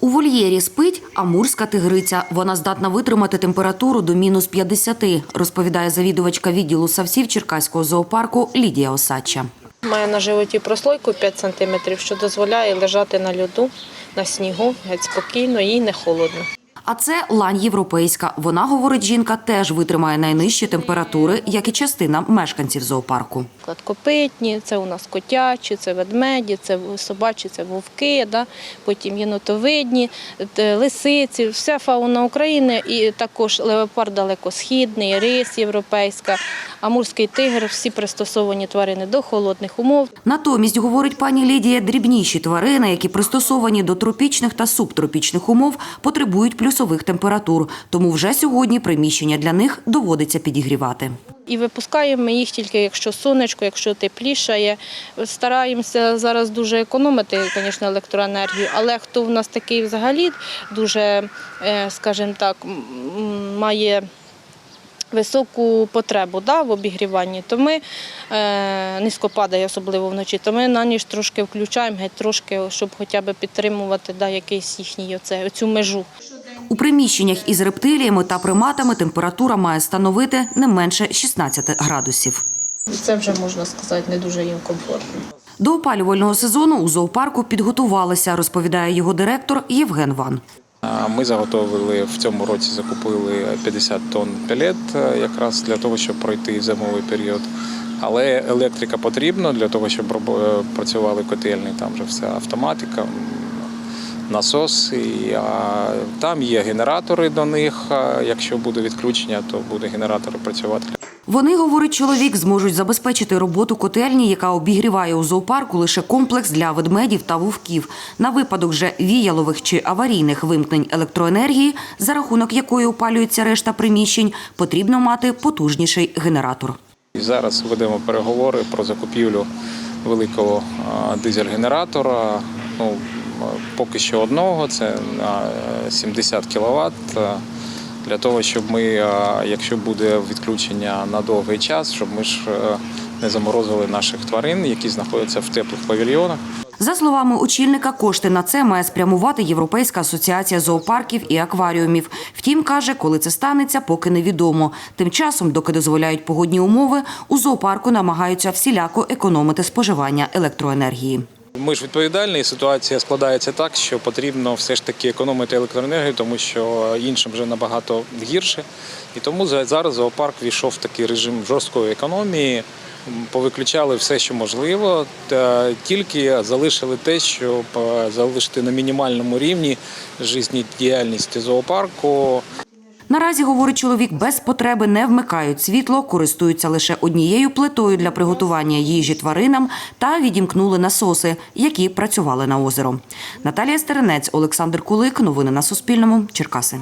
У вольєрі спить амурська тигриця. Вона здатна витримати температуру до мінус 50, розповідає завідувачка відділу савців Черкаського зоопарку Лідія Осадча. Має на животі прослойку 5 см, що дозволяє лежати на льоду, на снігу, геть спокійно, їй не холодно. А це лань європейська. Вона, говорить жінка, теж витримає найнижчі температури, як і частина мешканців зоопарку. Кладкопитні, це у нас котячі, це ведмеді, це собачі, це вовки, да? потім єнотовидні, лисиці, вся фауна України і також леопард далекосхідний, рис європейська, амурський тигр, всі пристосовані тварини до холодних умов. Натомість, говорить пані Лідія, дрібніші тварини, які пристосовані до тропічних та субтропічних умов, потребують плюсових температур. Тому вже сьогодні приміщення для них доводиться підігрівати. І випускаємо ми їх тільки якщо сонечко, якщо теплішає. Стараємося зараз дуже економити, звісно, електроенергію, але хто в нас такий взагалі дуже, е, скажімо так, має високу потребу да, в обігріванні, то ми е, низько падає, особливо вночі, то ми на ніч трошки включаємо, геть трошки, щоб хоча б підтримувати да, якийсь їхній оце, оцю межу. У приміщеннях із рептиліями та приматами температура має становити не менше 16 градусів. Це вже можна сказати не дуже їм комфортно. До опалювального сезону у зоопарку підготувалися, розповідає його директор Євген Ван. Ми заготовили в цьому році, закупили 50 тонн пелет е, якраз для того, щоб пройти зимовий період. Але електрика потрібна для того, щоб е, працювали котельні, там вже вся автоматика, насос. Там є генератори до них. Якщо буде відключення, то буде генератори працювати. Вони, говорить чоловік, зможуть забезпечити роботу котельні, яка обігріває у зоопарку лише комплекс для ведмедів та вовків. На випадок же віялових чи аварійних вимкнень електроенергії, за рахунок якої опалюється решта приміщень, потрібно мати потужніший генератор. Зараз ведемо переговори про закупівлю великого дизель-генератора. Ну, поки що одного, це на е, 70 кВт. Для того, щоб ми, якщо буде відключення на довгий час, щоб ми ж е, не заморозили наших тварин, які знаходяться в теплих павільйонах. За словами очільника, кошти на це має спрямувати Європейська асоціація зоопарків і акваріумів. Втім, каже, коли це станеться, поки невідомо. Тим часом, доки дозволяють погодні умови, у зоопарку намагаються всіляко економити споживання електроенергії. Ми ж відповідальні, і ситуація складається так, що потрібно все ж таки економити електроенергію, тому що іншим вже набагато гірше. І тому за- зараз зоопарк війшов в такий режим жорсткої економії. Повиключали все, що можливо, та тільки залишили те, щоб е, залишити на мінімальному рівні життєдіяльність зоопарку. Наразі, говорить чоловік, без потреби не вмикають світло, користуються лише однією плитою для приготування їжі тваринам та відімкнули насоси, які працювали на озеро. Наталія Стеренець, Олександр Кулик. Новини на Суспільному. Черкаси.